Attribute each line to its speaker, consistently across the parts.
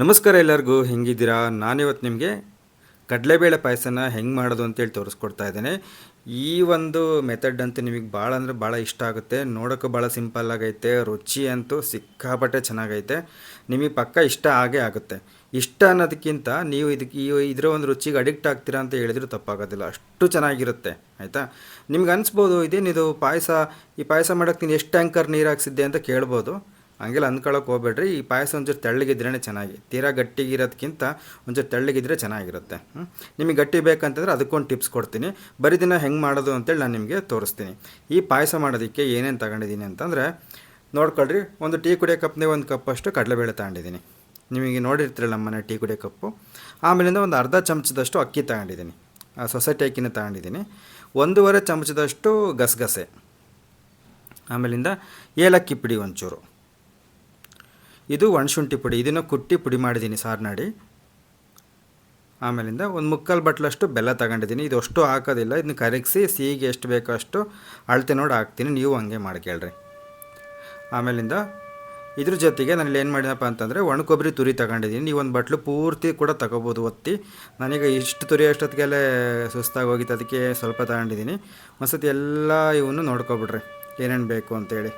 Speaker 1: ನಮಸ್ಕಾರ ಎಲ್ಲರಿಗೂ, ಹೆಂಗಿದ್ದೀರಾ? ನಾನಿವತ್ತು ನಿಮಗೆ ಕಡಲೆಬೇಳೆ ಪಾಯಸನ ಹೆಂಗೆ ಮಾಡೋದು ಅಂತೇಳಿ ತೋರಿಸ್ಕೊಡ್ತಾ ಇದ್ದೇನೆ. ಈ ಒಂದು ಮೆಥಡ್ ಅಂತೂ ನಿಮಗೆ ಭಾಳ ಅಂದರೆ ಭಾಳ ಇಷ್ಟ ಆಗುತ್ತೆ. ನೋಡೋಕ್ಕೂ ಭಾಳ ಸಿಂಪಲ್ ಆಗೈತೆ, ರುಚಿ ಅಂತೂ ಸಿಕ್ಕಾಪಟ್ಟೆ ಚೆನ್ನಾಗೈತೆ. ನಿಮಗೆ ಪಕ್ಕ ಇಷ್ಟ ಆಗೇ ಆಗುತ್ತೆ. ಇಷ್ಟ ಅನ್ನೋದಕ್ಕಿಂತ ನೀವು ಇದಕ್ಕೆ ಈ ಇದರ ಒಂದು ರುಚಿಗೆ ಅಡಿಕ್ಟ್ ಆಗ್ತೀರಾ ಅಂತ ಹೇಳಿದ್ರು ತಪ್ಪಾಗೋದಿಲ್ಲ. ಅಷ್ಟು ಚೆನ್ನಾಗಿರುತ್ತೆ, ಆಯಿತಾ? ನಿಮ್ಗೆ ಅನಿಸ್ಬೋದು, ಇದೇನಿದು ಪಾಯಸ? ಈ ಪಾಯಸ ಮಾಡೋಕ್ಕೆ ನೀನು ಎಷ್ಟು ಟ್ಯಾಂಕರ್ ನೀರು ಹಾಕ್ಸಿದ್ದೆ ಅಂತ ಕೇಳ್ಬೋದು. ಹಂಗೆಲ್ಲ ಅಂದ್ಕೊಳ್ಳೋಕೆ ಹೋಗ್ಬೇಡ್ರಿ. ಈ ಪಾಯಸ ಒಂಚೂರು ತೆಳ್ಳಗಿದ್ರೇ ಚೆನ್ನಾಗಿ. ತೀರಾ ಗಟ್ಟಿಗಿರೋದಕ್ಕಿಂತ ಒಂಚೂರು ತೆಳ್ಳಗಿದ್ರೆ ಚೆನ್ನಾಗಿರುತ್ತೆ. ಹ್ಞೂ ನಿಮಗೆ ಗಟ್ಟಿ ಬೇಕಂತಂದ್ರೆ ಅದಕ್ಕೊಂದು ಟಿಪ್ಸ್ ಕೊಡ್ತೀನಿ. ಬರೀ ದಿನ ಹೆಂಗೆ ಮಾಡೋದು ಅಂತೇಳಿ ನಾನು ನಿಮಗೆ ತೋರಿಸ್ತೀನಿ. ಈ ಪಾಯಸ ಮಾಡೋದಕ್ಕೆ ಏನೇನು ತಗೊಂಡಿದ್ದೀನಿ ಅಂತಂದರೆ, ನೋಡ್ಕೊಳ್ರಿ, ಒಂದು ಟೀ ಕುಡಿಯೋ ಕಪ್ನೇ ಒಂದು ಕಪ್ಪಷ್ಟು ಕಡಲೆಬೇಳೆ ತಗೊಂಡಿದ್ದೀನಿ. ನಿಮಗೆ ನೋಡಿರ್ತೀರಲ್ಲ ನಮ್ಮನೆ ಟೀ ಕುಡಿಯೋ ಕಪ್ಪು. ಆಮೇಲಿಂದ ಒಂದು ಅರ್ಧ ಚಮಚದಷ್ಟು ಅಕ್ಕಿ ತಗೊಂಡಿದ್ದೀನಿ. ಸೊಸೈಟಿ ಅಕ್ಕಿನ ತಗೊಂಡಿದ್ದೀನಿ. ಒಂದೂವರೆ ಚಮಚದಷ್ಟು ಗಸಗಸೆ. ಆಮೇಲಿಂದ ಏಲಕ್ಕಿ ಪುಡಿ ಒಂಚೂರು. ಇದು ಒಣಶುಂಠಿ ಪುಡಿ, ಇದನ್ನು ಕುಟ್ಟಿ ಪುಡಿ ಮಾಡಿದ್ದೀನಿ ಸಾರ್ನಾಡಿ ಆಮೇಲಿಂದ ಒಂದು ಮುಕ್ಕಾಲು ಬಟ್ಲಷ್ಟು ಬೆಲ್ಲ ತಗೊಂಡಿದ್ದೀನಿ. ಇದು ಅಷ್ಟು ಹಾಕೋದಿಲ್ಲ, ಇದನ್ನ ಕರಗಿಸಿ ಸಿಹಿಗೆ ಎಷ್ಟು ಬೇಕೋ ಅಷ್ಟು ಅಳತೆ ನೋಡಿ ಹಾಕ್ತೀನಿ. ನೀವು ಹಂಗೆ ಮಾಡ್ಕೇಳ್ರಿ ಆಮೇಲಿಂದ ಇದ್ರ ಜೊತೆಗೆ ನಾನು ಏನು ಮಾಡಿದಪ್ಪ ಅಂತಂದರೆ ಒಣ ಕೊಬ್ಬರಿ ತುರಿ ತಗೊಂಡಿದ್ದೀನಿ. ನೀವು ಒಂದು ಬಟ್ಲು ಪೂರ್ತಿ ಕೂಡ ತಗೋಬೋದು ಒತ್ತಿ. ನನಗೆ ಇಷ್ಟು ತುರಿ ಅಷ್ಟೊತ್ತಿಗೆಲ್ಲ ಸುಸ್ತಾಗಿ ಹೋಗಿತ್ತು, ಅದಕ್ಕೆ ಸ್ವಲ್ಪ ತಗೊಂಡಿದ್ದೀನಿ. ಒಂದ್ಸತಿ ಎಲ್ಲ ಇವನ್ನು ನೋಡ್ಕೊಬಿಡ್ರಿ, ಏನೇನು ಬೇಕು ಅಂತೇಳಿ.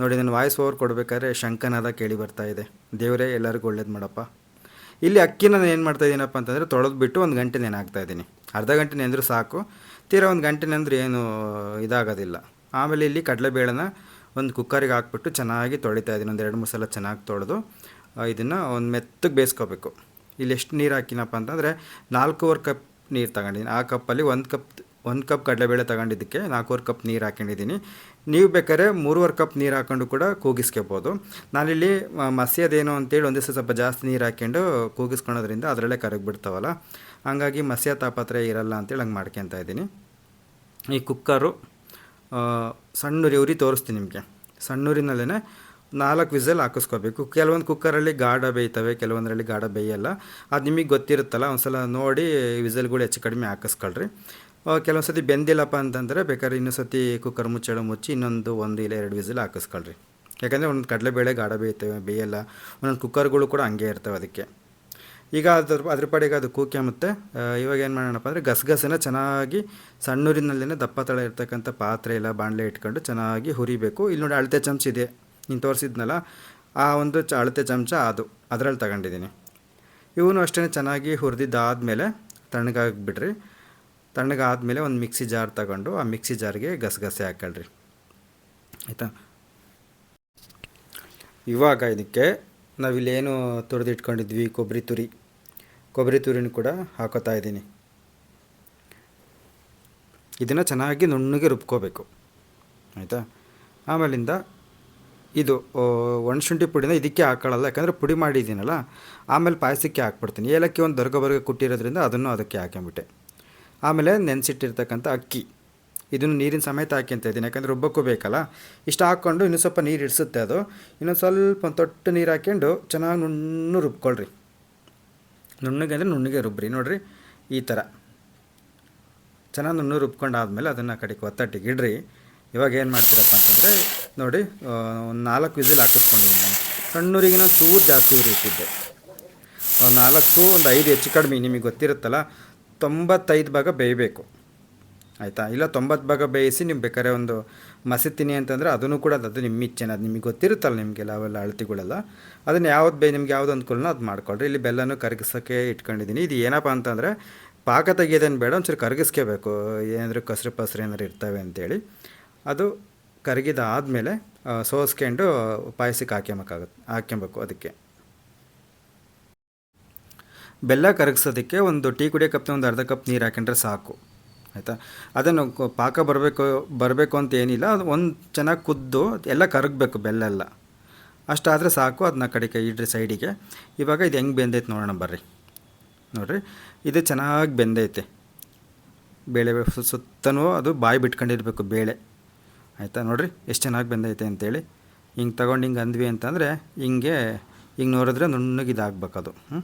Speaker 1: ನೋಡಿ, ನಾನು ವಾಯ್ಸ್ ಓವರ್ ಕೊಡಬೇಕಾದ್ರೆ ಶಂಕನಾದ ಕೇಳಿ ಬರ್ತಾ ಇದೆ. ದೇವರೇ, ಎಲ್ಲರಿಗೂ ಒಳ್ಳೇದು ಮಾಡಪ್ಪ. ಇಲ್ಲಿ ಅಕ್ಕಿನ ನಾನು ಏನು ಮಾಡ್ತಾ ಇದ್ದೀನಪ್ಪ ಅಂತಂದರೆ ತೊಳೆದು ಬಿಟ್ಟು ಒಂದು ಗಂಟೆ ನೆನಾಕ್ತಾ ಇದ್ದೀನಿ ಅರ್ಧ ಗಂಟೆ ನೆಂದರೂ ಸಾಕು. ತೀರಾ ಒಂದು ಗಂಟೆ ನೆಂದ್ರೆ ಏನು ಇದಾಗೋದಿಲ್ಲ. ಆಮೇಲೆ ಇಲ್ಲಿ ಕಡಲೆಬೇಳೆನ ಒಂದು ಕುಕ್ಕರಿಗೆ ಹಾಕ್ಬಿಟ್ಟು ಚೆನ್ನಾಗಿ ತೊಳಿತಾ ಇದ್ದೀನಿ ಒಂದು ಎರಡು ಮೂರು ಸಲ ಚೆನ್ನಾಗಿ ತೊಳೆದು ಇದನ್ನು ಒಂದು ಮೆತ್ತಗೆ ಬೇಯಿಸ್ಕೋಬೇಕು. ಇಲ್ಲಿ ಎಷ್ಟು ನೀರು ಹಾಕಿನಪ್ಪ ಅಂತಂದರೆ ನಾಲ್ಕೂವರೆ ಕಪ್ ನೀರು ತಗೊಂಡಿದ್ದೀನಿ ಆ ಕಪ್ಪಲ್ಲಿ ಒಂದು ಕಪ್ ಒಂದು ಕಪ್ ಕಡಲೆಬೇಳೆ ತಗೊಂಡಿದ್ದಕ್ಕೆ ನಾಲ್ಕೂವರೆ ಕಪ್ ನೀರು ಹಾಕೊಂಡಿದ್ದೀನಿ. ನೀವು ಬೇಕಾದ್ರೆ ಮೂರುವರೆ ಕಪ್ ನೀರು ಹಾಕೊಂಡು ಕೂಡ ಕೂಗಿಸ್ಕೋಬೋದು. ನಾನಿಲ್ಲಿ ಮಸ್ಯದೇನು ಅಂತೇಳಿ ಒಂದೇ ಸ್ವಲ್ಪ ಜಾಸ್ತಿ ನೀರು ಹಾಕ್ಕೊಂಡು ಕೂಗಿಸ್ಕೊಳೋದ್ರಿಂದ ಅದರಲ್ಲೇ ಕರಗಿಬಿಡ್ತಾವಲ್ಲ. ಹಂಗಾಗಿ ಮಸ್ಯ ತಾಪತ್ರೆ ಇರಲ್ಲ ಅಂತೇಳಿ ಹಂಗೆ ಮಾಡ್ಕೊತಾ ಇದ್ದೀನಿ. ಈ ಕುಕ್ಕರು ಸಣ್ಣ ಉರಿ ತೋರಿಸ್ತೀನಿ ನಿಮಗೆ. ಸಣ್ಣೂರಿನಲ್ಲೇ ನಾಲ್ಕು ವಿಸಲ್ ಹಾಕಿಸ್ಕೋಬೇಕು. ಕೆಲವೊಂದು ಕುಕ್ಕರಲ್ಲಿ ಗಾಢ ಬೇಯ್ತವೆ, ಕೆಲವೊಂದರಲ್ಲಿ ಗಾಢ ಬೇಯಲ್ಲ. ಅದು ನಿಮಗೆ ಗೊತ್ತಿರುತ್ತಲ್ಲ ಒಂದು ಸಲ ನೋಡಿ ವಿಸಲ್ಗಳು ಹೆಚ್ಚು ಕಡಿಮೆ ಹಾಕಿಸ್ಕೊಳ್ರಿ. ಕೆಲವೊಂದು ಸತಿ ಬೆಂದಿಲ್ಲಪ್ಪ ಅಂತಂದರೆ ಬೇಕಾದ್ರೆ ಇನ್ನೊಂದು ಸತಿ ಕುಕ್ಕರ್ ಮುಚ್ಚಳ ಮುಚ್ಚಿ ಇನ್ನೊಂದು ಒಂದು ಇಲ್ಲ ಎರಡು ವಿಸಿಲ್ ಹಾಕಿಸ್ಕೊಳ್ರಿ. ಯಾಕಂದರೆ ಒಂದು ಕಡಲೆಬೇಳೆ ಗಾಢ ಬೇಯ್ತವೆ ಬೇಯಲ್ಲ. ಒಂದೊಂದು ಕುಕ್ಕರ್ಗಳು ಕೂಡ ಹಂಗೆ ಇರ್ತವೆ ಅದಕ್ಕೆ. ಈಗ ಅದ್ರ ಅದ್ರ ಪಾಡಿಗೆ ಅದು ಕೂಕೆ ಮತ್ತೆ ಇವಾಗ ಏನು ಮಾಡೋಣಪ್ಪ ಅಂದರೆ ಗಸಗಸೆನ ಚೆನ್ನಾಗಿ ಸಣ್ಣೂರಿನಲ್ಲೇ ದಪ್ಪ ತಳ ಇರ್ತಕ್ಕಂಥ ಪಾತ್ರೆ ಇಲ್ಲ ಬಾಣಲೆ ಇಟ್ಕೊಂಡು ಚೆನ್ನಾಗಿ ಹುರಿಬೇಕು. ಇಲ್ಲಿ ನೋಡಿ ಅಳತೆ ಚಮಚ ಇದೆ, ನೀನು ತೋರಿಸಿದ್ನಲ್ಲ? ಆ ಒಂದು ಚ, ಅಳತೆ ಚಮಚ ಅದು, ಅದರಲ್ಲಿ ತಗೊಂಡಿದ್ದೀನಿ. ಇವನು ಅಷ್ಟೇ ಚೆನ್ನಾಗಿ ಹುರಿದಿದ್ದಾದಮೇಲೆ ತಣ್ಣಗಾಗ್ಬಿಡ್ರಿ ತಣ್ಣಗಾದ್ಮೇಲೆ ಒಂದು ಮಿಕ್ಸಿ ಜಾರ್ ತಗೊಂಡು ಆ ಮಿಕ್ಸಿ ಜಾರ್ಗೆ ಗಸಗಸೆ ಹಾಕೊಳ್ರಿ. ಆಯಿತಾ? ಇವಾಗ ಇದಕ್ಕೆ ನಾವಿಲ್ಲೇನು ತುರಿದಿಟ್ಕೊಂಡಿದ್ವಿ ಕೊಬ್ಬರಿ ತುರಿ. ಕೊಬ್ಬರಿ ತುರಿನೂ ಕೂಡ ಹಾಕೋತಾ ಇದ್ದೀನಿ. ಇದನ್ನು ಚೆನ್ನಾಗಿ ನುಣ್ಣಗೆ ರುಬ್ಕೋಬೇಕು. ಆಯಿತಾ? ಆಮೇಲಿಂದ ಇದು ಒಣ ಒಣಶುಂಠಿ ಪುಡಿನ ಇದಕ್ಕೆ ಹಾಕೊಳ್ಳಲ್ಲ, ಯಾಕಂದರೆ ಪುಡಿ ಮಾಡಿದ್ದೀನಲ್ಲ, ಆಮೇಲೆ ಪಾಯಸಕ್ಕೆ ಹಾಕ್ಬಿಡ್ತೀನಿ. ಏಲಕ್ಕಿ ಒಂದು ದರ್ಗಬರ್ಗ ಕುಟ್ಟಿರೋದ್ರಿಂದ ಅದನ್ನು ಅದಕ್ಕೆ ಹಾಕೊಂಬಿಟ್ಟೆ ಆಮೇಲೆ ನೆನೆಸಿಟ್ಟಿರ್ತಕ್ಕಂಥ ಅಕ್ಕಿ. ಇದನ್ನು ನೀರಿನ ಸಮೇತ ಹಾಕ್ಯಂತ ಇದ್ದೀನಿ, ಯಾಕಂದರೆ ರುಬ್ಬಕ್ಕೂ ಬೇಕಲ್ಲ. ಇಷ್ಟು ಹಾಕ್ಕೊಂಡು ಇನ್ನೂ ಸ್ವಲ್ಪ ನೀರು ಇಡಿಸುತ್ತೆ ಅದು. ಇನ್ನೊಂದು ಸ್ವಲ್ಪ ಒಂದು ತೊಟ್ಟು ನೀರು ಹಾಕ್ಕೊಂಡು ಚೆನ್ನಾಗಿ ನುಣ್ಣು ರುಬ್ಕೊಳ್ರಿ. ನುಣ್ಣಗೆ ಅಂದರೆ ನುಣ್ಣಗೆ ರುಬ್ರಿ ನೋಡಿರಿ ಈ ಥರ ಚೆನ್ನಾಗಿ ನುಣ್ಣು ರುಬ್ಕೊಂಡಾದ್ಮೇಲೆ ಅದನ್ನು ಕಡೆಗೆ ಒತ್ತಟ್ಟಿಗೆ ಇಡ್ರಿ. ಇವಾಗ ಏನು ಮಾಡ್ತೀರಪ್ಪ ಅಂತಂದರೆ, ನೋಡಿ ಒಂದು ನಾಲ್ಕು ವಿಸಿಲ್ ಹಾಕಿಸ್ಕೊಂಡಿದ್ದೀನಿ ನಾನು. ಸಣ್ಣೂರಿಗಿನ ಚೂರು ಜಾಸ್ತಿ ಉರಿಯುತ್ತಿದ್ದೆ. ಒಂದು ನಾಲ್ಕು ಒಂದು ಐದು ಹೆಚ್ಚು ಕಡಿಮೆ, ನಿಮಗೆ ಗೊತ್ತಿರುತ್ತಲ್ಲ ತೊಂಬತ್ತೈದು ಭಾಗ ಬೇಯಬೇಕು. ಆಯಿತಾ? ಇಲ್ಲ, ತೊಂಬತ್ತು ಭಾಗ ಬೇಯಿಸಿ ನೀವು ಬೇಕಾದ್ರೆ ಒಂದು ಮಸಿತೀನಿ ಅಂತಂದರೆ ಅದನ್ನು ಕೂಡ ಅದು ನಿಮ್ಮ ಇಚ್ಛೆನ, ಅದು ನಿಮಗೆ ಗೊತ್ತಿರುತ್ತಲ್ಲ ನಿಮಗೆಲ್ಲ ಅವೆಲ್ಲ ಅಳತಿಗಳೆಲ್ಲ. ಅದನ್ನು ಯಾವ್ದು ಬೇ ನಿಮ್ಗೆ ಯಾವ್ದು ಅನುಕೂಲನೋ ಅದು ಮಾಡ್ಕೊಳ್ರಿ. ಇಲ್ಲಿ ಬೆಲ್ಲನೂ ಕರಗಿಸೋಕ್ಕೆ ಇಟ್ಕೊಂಡಿದ್ದೀನಿ. ಇದು ಏನಪ್ಪ ಅಂತಂದರೆ ಪಾಕ ತೆಗಿಯೋದೇನು ಬೇಡ, ಒಂಚೂರು ಕರಗಿಸ್ಕೋಬೇಕು. ಏನಾದರೂ ಕಸ್ರು ಪಸರು ಏನಾದ್ರು ಇರ್ತವೆ ಅಂತೇಳಿ. ಅದು ಕರಗಿದಾದಮೇಲೆ ಸೋಸ್ಕೊಂಡು ಪಾಯಸಕ್ಕೆ ಹಾಕ್ಯಂಬೇಕಾಗುತ್ತೆ ಹಾಕ್ಯಂಬೇಕು ಅದಕ್ಕೆ. ಬೆಲ್ಲ ಕರಗಿಸೋದಕ್ಕೆ ಒಂದು ಟೀ ಕುಡಿಯೋ ಕಪ್ನ ಒಂದು ಅರ್ಧ ಕಪ್ ನೀರು ಹಾಕೊಂಡ್ರೆ ಸಾಕು, ಆಯಿತಾ? ಅದನ್ನು ಪಾಕ ಬರಬೇಕು ಬರಬೇಕು ಅಂತ ಏನಿಲ್ಲ, ಅದು ಒಂದು ಚೆನ್ನಾಗಿ ಕುದ್ದು ಎಲ್ಲ ಕರಗಬೇಕು ಬೆಲ್ಲ ಎಲ್ಲ ಅಷ್ಟಾದರೆ ಸಾಕು, ಅದನ್ನ ಕಡೆಗೆ ಇಡ್ರಿ ಸೈಡಿಗೆ. ಇವಾಗ ಇದು ಹೆಂಗೆ ಬೆಂದೈತೆ ನೋಡೋಣ ಬರ್ರಿ. ನೋಡಿರಿ, ಇದು ಚೆನ್ನಾಗಿ ಬೆಂದೈತೆ. ಬೇಳೆ ಸುತ್ತನೂ ಅದು ಬಾಯಿ ಬಿಟ್ಕೊಂಡಿರ್ಬೇಕು ಬೇಳೆ. ಆಯಿತಾ? ನೋಡಿರಿ, ಎಷ್ಟು ಚೆನ್ನಾಗಿ ಬೆಂದೈತೆ ಅಂತೇಳಿ. ಹಿಂಗೆ ತಗೊಂಡು ಹಿಂಗೆ ಅಂದ್ವಿ ಅಂತಂದರೆ, ಹಿಂಗೆ ಹಿಂಗೆ ನೋಡಿದ್ರೆ ನುಣ್ಣಗಿದಾಗಬೇಕದು. ಹ್ಞೂ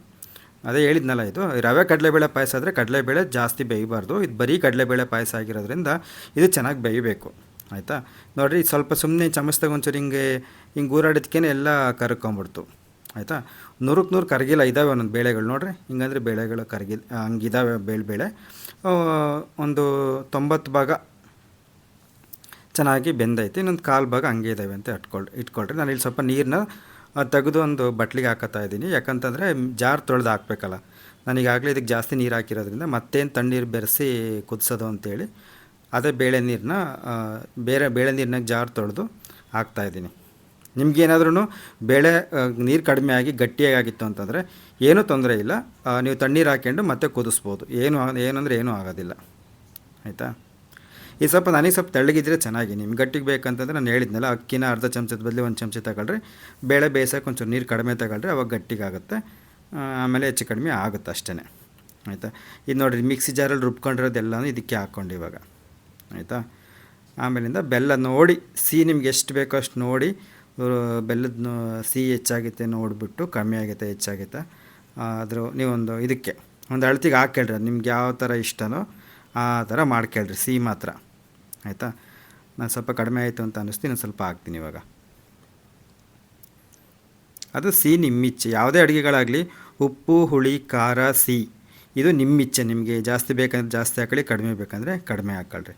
Speaker 1: ಅದೇ ಹೇಳಿದ್ನಲ್ಲ ಇದು ರವೆ ಕಡಲೆಬೇಳೆ ಪಾಯಸ ಆದರೆ ಕಡಲೆಬೇಳೆ ಜಾಸ್ತಿ ಬೇಯಬಾರ್ದು. ಇದು ಬರೀ ಕಡಲೆಬೇಳೆ ಪಾಯಸ ಆಗಿರೋದ್ರಿಂದ ಇದು ಚೆನ್ನಾಗಿ ಬೇಯಬೇಕು. ಆಯಿತಾ? ನೋಡಿರಿ ಸ್ವಲ್ಪ ಸುಮ್ಮನೆ ಚಮಚದಾಗ ಒಂಚೂರು ಹಿಂಗೆ ಹಿಂಗೆ ಊರಾಡಿದ್ಕೇನೆ ಎಲ್ಲ ಕರ್ಕೊಂಬಿಡ್ತು. ಆಯಿತಾ? ನೂರಕ್ಕೆ ನೂರು ಕರಗಿಲ್ಲ ಇದ್ದಾವೆ ಒಂದೊಂದು ಬೇಳೆಗಳು ನೋಡಿರಿ. ಹಿಂಗಂದ್ರೆ ಬೇಳೆಗಳು ಕರಗಿ ಹಂಗಿದ್ದಾವೆ ಬೇಳೆ ಬೇಳೆ. ಒಂದು ತೊಂಬತ್ತು ಭಾಗ ಚೆನ್ನಾಗಿ ಬೆಂದೈತೆ, ಇನ್ನೊಂದು ಕಾಲು ಭಾಗ ಹಂಗೆ ಇದ್ದಾವೆ ಅಂತ ಇಟ್ಕೊಳ್ರಿ ಇಟ್ಕೊಳ್ರಿ. ನಾನು ಇಲ್ಲಿ ಸ್ವಲ್ಪ ನೀರನ್ನ ತೆಗೆದು ಒಂದು ಬಟ್ಲಿಗೆ ಹಾಕತ್ತಾ ಇದ್ದೀನಿ. ಯಾಕಂತಂದರೆ ಜಾರ್ ತೊಳೆದು ಹಾಕಬೇಕಲ್ಲ. ನಾನು ಈಗಾಗಲೇ ಇದಕ್ಕೆ ಜಾಸ್ತಿ ನೀರು ಹಾಕಿರೋದ್ರಿಂದ ಮತ್ತೇನು ತಣ್ಣೀರು ಬೆರೆಸಿ ಕುದಿಸೋದು ಅಂತೇಳಿ ಅದೇ ಬೇಳೆ ನೀರನ್ನ ಬೇರೆ ಬೇಳೆ ನೀರನ್ನ ಜಾರ್ ತೊಳೆದು ಹಾಕ್ತಾಯಿದ್ದೀನಿ ನಿಮಗೇನಾದ್ರೂ ಬೇಳೆ ನೀರು ಕಡಿಮೆ ಆಗಿ ಗಟ್ಟಿಯಾಗಿತ್ತು ಅಂತಂದರೆ ಏನೂ ತೊಂದರೆ ಇಲ್ಲ. ನೀವು ತಣ್ಣೀರು ಹಾಕ್ಕೊಂಡು ಮತ್ತೆ ಕುದಿಸ್ಬೋದು. ಏನು ಏನಂದರೆ ಏನೂ ಆಗೋದಿಲ್ಲ. ಆಯಿತಾ? ಈ ಸ್ವಲ್ಪ ನನಗೆ ಸ್ವಲ್ಪ ತೆಳ್ಳಗಿದ್ರೆ ಚೆನ್ನಾಗಿ, ನಿಮ್ಗೆ ಗಟ್ಟಿಗೆ ಬೇಕಂತಂದ್ರೆ ನಾನು ಹೇಳಿದ್ನಲ್ಲ, ಅಕ್ಕಿನ ಅರ್ಧ ಚಮಚದ ಬದಲು ಒಂದು ಚಮಚ ತಗೊಳ್ರಿ. ಬೇಳೆ ಬೇಯಿಸೋಕೆ ಒಂಚೂರು ನೀರು ಕಡಿಮೆ ತಗೊಳ್ರಿ, ಅವಾಗ ಗಟ್ಟಿಗಾಗುತ್ತೆ. ಆಮೇಲೆ ಹೆಚ್ಚು ಕಡಿಮೆ ಆಗುತ್ತೆ ಅಷ್ಟೇ ಆಯಿತಾ? ಇದು ನೋಡಿರಿ, ಮಿಕ್ಸಿ ಜಾರಲ್ಲಿ ರುಬ್ಕೊಂಡಿರೋದೆಲ್ಲನೂ ಇದಕ್ಕೆ ಹಾಕ್ಕೊಂಡು ಇವಾಗ. ಆಯಿತಾ? ಆಮೇಲಿಂದ ಬೆಲ್ಲ ನೋಡಿ, ಸಿಹಿ ನಿಮ್ಗೆ ಎಷ್ಟು ಬೇಕೋ ಅಷ್ಟು ನೋಡಿ ಬೆಲ್ಲದ ಸಿಹಿ ಹೆಚ್ಚಾಗುತ್ತೆ ನೋಡಿಬಿಟ್ಟು, ಕಮ್ಮಿ ಆಗುತ್ತೆ, ಹೆಚ್ಚಾಗುತ್ತೆ. ಆದರೂ ನೀವೊಂದು ಇದಕ್ಕೆ, ಒಂದು ಅಳತಿಗೆ ಹಾಕ್ಕೊಳ್ರಿ, ಅದು ನಿಮ್ಗೆ ಯಾವ ಥರ ಇಷ್ಟನೋ ಆ ಥರ ಮಾಡ್ಕೊಳ್ರಿ ಸಿಹಿ ಮಾತ್ರ. ಆಯಿತಾ? ನಾನು ಸ್ವಲ್ಪ ಕಡಿಮೆ ಆಯಿತು ಅಂತ ಅನ್ನಿಸ್ತೀನಿ ನಾನು ಸ್ವಲ್ಪ ಹಾಕ್ತೀನಿ ಇವಾಗ. ಅದು ಸಿಹಿ ನಿಮ್ಮಿಚ್ಛೆ. ಯಾವುದೇ ಅಡುಗೆಗಳಾಗಲಿ, ಉಪ್ಪು, ಹುಳಿ, ಖಾರ ಸಿಹಿ ಇದು ನಿಮ್ಮಿಚ್ಛೆ. ನಿಮಗೆ ಜಾಸ್ತಿ ಬೇಕಂದ್ರೆ ಜಾಸ್ತಿ ಹಾಕೊಳ್ಳಿ ಕಡಿಮೆ ಬೇಕಂದರೆ ಕಡಿಮೆ ಹಾಕ್ಕೊಳ್ರಿ.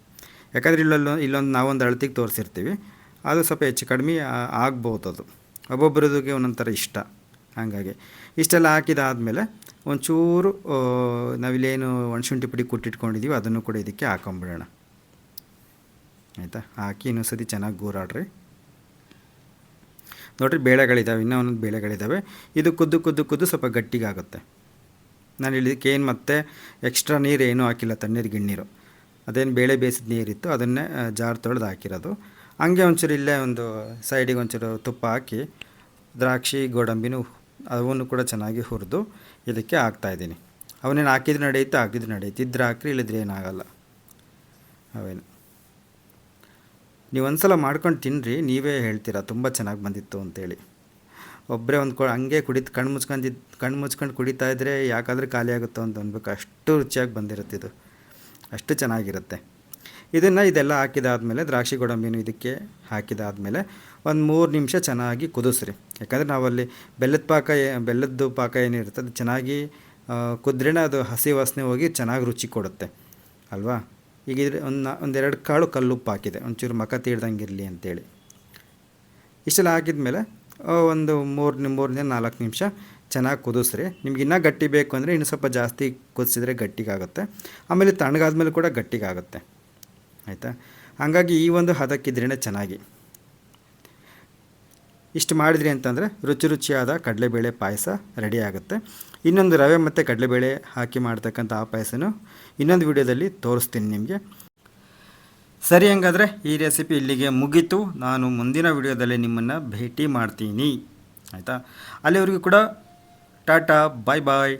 Speaker 1: ಯಾಕಂದರೆ ಇಲ್ಲೊಂದು ಇಲ್ಲೊಂದು ನಾವೊಂದು ಅಳತಿಗೆ ತೋರಿಸಿರ್ತೀವಿ. ಅದು ಸ್ವಲ್ಪ ಹೆಚ್ಚು ಕಡಿಮೆ ಆಗ್ಬೋದು ಅದು. ಒಬ್ಬೊಬ್ಬರದಿಗೆ ಒಂದೊಂದು ಥರ ಇಷ್ಟ. ಹಾಗಾಗಿ. ಇಷ್ಟೆಲ್ಲ ಹಾಕಿದಾದಮೇಲೆ ಒಂಚೂರು ನಾವಿಲ್ಲೇನು ಒಣಶುಂಠಿ ಪುಡಿ ಕುಟ್ಟಿಟ್ಕೊಂಡಿದ್ದೀವಿ ಅದನ್ನು ಕೂಡ ಇದಕ್ಕೆ ಹಾಕೊಂಬಿಡೋಣ. ಆಯಿತಾ? ಹಾಕಿ ಇನ್ನೊಂದು ಸತಿ ಚೆನ್ನಾಗಿ ಗೂರಾಡ್ರಿ. ನೋಡಿರಿ ಬೇಳೆಗಳಿದ್ದಾವೆ ಇನ್ನೂ ಒಂದೊಂದು ಬೇಳೆಗಳಿದ್ದಾವೆ ಇದು ಕುದ್ದು ಕುದ್ದು ಕುದ್ದು ಸ್ವಲ್ಪ ಗಟ್ಟಿಗಾಗುತ್ತೆ. ನಾನು ಇದಕ್ಕೆ ಏನು ಮತ್ತೆ ಎಕ್ಸ್ಟ್ರಾ ನೀರು ಏನೂ ಹಾಕಿಲ್ಲ, ತಣ್ಣೀರು ಗಿಣ್ಣೀರು. ಅದೇನು ಬೇಳೆ ಬೇಯಿಸಿದ ನೀರಿತ್ತು, ಅದನ್ನೇ ಜಾರ್ ತೊಳೆದು ಹಾಕಿರೋದು. ಹಂಗೆ ಒಂಚೂರು ಇಲ್ಲೇ ಒಂದು ಸೈಡಿಗೆ ಒಂಚೂರು ತುಪ್ಪ ಹಾಕಿ, ದ್ರಾಕ್ಷಿ, ಗೋಡಂಬಿನೂ ಅವನ್ನು ಕೂಡ ಚೆನ್ನಾಗಿ ಹುರಿದು ಇದಕ್ಕೆ ಹಾಕ್ತಾಯಿದ್ದೀನಿ ಅವನೇನು ಹಾಕಿದ್ರೆ ನಡೆಯುತ್ತೆ ಹಾಕಿದ್ರೆ ನಡೆಯುತ್ತೆ. ಇದ್ರೆ ಹಾಕ್ರಿ ಇಲ್ಲಿದ್ರೆ ಏನಾಗಲ್ಲ. ಅವೇನು. ನೀವು ಒಂದ್ಸಲ ಮಾಡ್ಕೊಂಡು ತಿನ್ನಿರಿ ನೀವೇ ಹೇಳ್ತೀರಾ, ತುಂಬ ಚೆನ್ನಾಗಿ ಬಂದಿತ್ತು ಅಂತೇಳಿ. ಒಬ್ಬರೇ ಒಂದು ಕೊ ಹಂಗೆ ಕುಡಿತು ಕಣ್ಣು ಮುಚ್ಕೊಂಡಿದ್ದು ಕಣ್ಣು ಮುಚ್ಕೊಂಡು ಕುಡಿತಾ ಇದ್ದರೆ ಯಾಕಾದರೂ ಖಾಲಿ ಆಗುತ್ತೋ ಅಂತ ಅನ್ಬೇಕು. ಅಷ್ಟು ರುಚಿಯಾಗಿ ಬಂದಿರುತ್ತೆ ಇದು. ಅಷ್ಟು ಚೆನ್ನಾಗಿರುತ್ತೆ. ಇದನ್ನು ಇದೆಲ್ಲ ಹಾಕಿದಾದ್ಮೇಲೆ, ದ್ರಾಕ್ಷಿ ಗೋಡಂಬಿನೂ ಇದಕ್ಕೆ ಹಾಕಿದಾದ್ಮೇಲೆ ಒಂದು ಮೂರು ನಿಮಿಷ ಚೆನ್ನಾಗಿ ಕುದಿಸ್ರಿ. ಯಾಕಂದರೆ ನಾವಲ್ಲಿ ಬೆಲ್ಲದ ಪಾಕ ಬೆಲ್ಲದ್ದು ಪಾಕ ಏನಿರುತ್ತೆ ಅದು ಚೆನ್ನಾಗಿ ಕುದ್ರೇನೆ ಅದು ಹಸಿ ವಾಸನೆ ಹೋಗಿ ಚೆನ್ನಾಗಿ ರುಚಿ ಕೊಡುತ್ತೆ. ಅಲ್ವಾ? ಈಗ ಇದ್ರೆ ಒಂದು ಒಂದೆರಡು ಕಾಳು ಕಲ್ಲುಪ್ಪು ಹಾಕಿದೆ. ಒಂಚೂರು ಮಕ ತೀಡ್ದಂಗೆ ಇರಲಿ ಅಂತೇಳಿ. ಇಷ್ಟೆಲ್ಲ ಹಾಕಿದ್ಮೇಲೆ ಮೇಲೆ ಒಂದು ಮೂರು ಮೂರನೇ ನಾಲ್ಕು ನಿಮಿಷ ಚೆನ್ನಾಗಿ ಕುದಿಸ್ರಿ. ನಿಮ್ಗೆ ಇನ್ನೂ ಗಟ್ಟಿ ಬೇಕು ಅಂದರೆ ಇನ್ನು ಸ್ವಲ್ಪ ಜಾಸ್ತಿ ಕುದಿಸಿದ್ರೆ ಗಟ್ಟಿಗಾಗುತ್ತೆ. ಆಮೇಲೆ ತಣ್ಣಗಾದ್ಮೇಲೆ ಕೂಡ ಗಟ್ಟಿಗಾಗುತ್ತೆ. ಆಯಿತಾ? ಹಾಗಾಗಿ ಈ ಒಂದು ಹದಕ್ಕಿದ್ರೇ ಚೆನ್ನಾಗಿ. ಇಷ್ಟು ಮಾಡಿದ್ರಿ ಅಂತಂದರೆ ರುಚಿ ರುಚಿಯಾದ ಕಡಲೆಬೇಳೆ ಪಾಯಸ ರೆಡಿ ಆಗುತ್ತೆ. ಇನ್ನೊಂದು ರವೆ ಮತ್ತು ಕಡಲೆಬೇಳೆ ಹಾಕಿ ಮಾಡ್ತಕ್ಕಂಥ ಆ ಪಾಯಸನೂ ಇನ್ನೊಂದು ವಿಡಿಯೋದಲ್ಲಿ ತೋರಿಸ್ತೀನಿ ನಿಮಗೆ. ಸರಿ ಹಂಗಾದರೆ ಈ ರೆಸಿಪಿ ಇಲ್ಲಿಗೆ ಮುಗೀತು. ನಾನು ಮುಂದಿನ ವಿಡಿಯೋದಲ್ಲಿ ನಿಮ್ಮನ್ನು ಭೇಟಿ ಮಾಡ್ತೀನಿ. ಆಯಿತಾ? ಅಲ್ಲಿವರೆಗೂ ಕೂಡ ಟಾಟಾ, ಬಾಯ್ ಬಾಯ್.